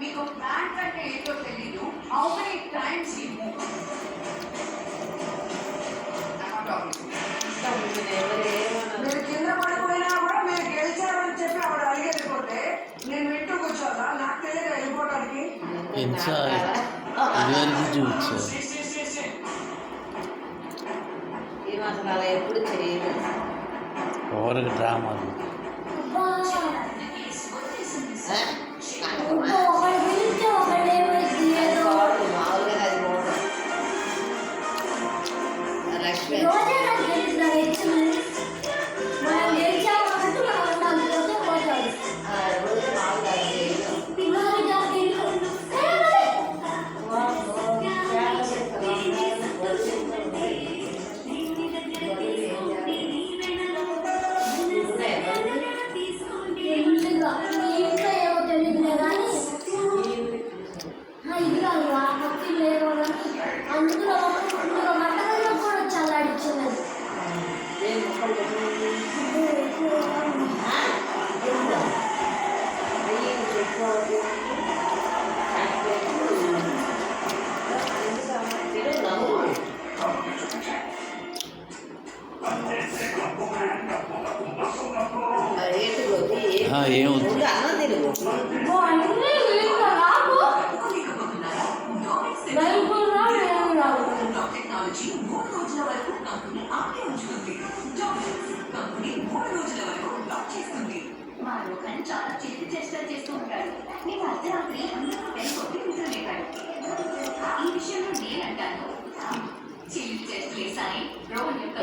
మీకు ప్లాంట్ అంటే ఏంటో తెలీదు. హౌ మెనీ టైమ్స్ మూవ్ మీరు కింద పడిపోయినా కూడా మీరు గెలిచారని చెప్పి ఆవిడ అడిగేకపోతే నేను వింటూ కూర్చోదా నాకు తెలియదు వెళ్ళిపోవడానికి ఈ అలా ఎప్పుడు చేయలేదు. ఓవరకు డ్రామాలు? కాదు ఆ పత్తి లేవు అందులో అందులో వంటగదిలో కూడా చల్లాడిచ్చినది ఏం మొక్కలు పెట్టినవి? ఆ? ఎందుకు? టెక్నాలజీ మూడు రోజుల వరకు కంపెనీ ఆపే ఉంచుతుంది కంపెనీ మూడు రోజుల వరకు లాక్ చేస్తుంది. మా లోకన్ చాలా చేతి చేష్టలు చేస్తూ ఉంటాడు నేను అర్ధరాత్రి అందరూ వెళ్ళి నిద్రలేపాడు. ఈ విషయంలో నేనంటాను చిల్లి చేష్టలు వేసాయి రోహన్ యొక్క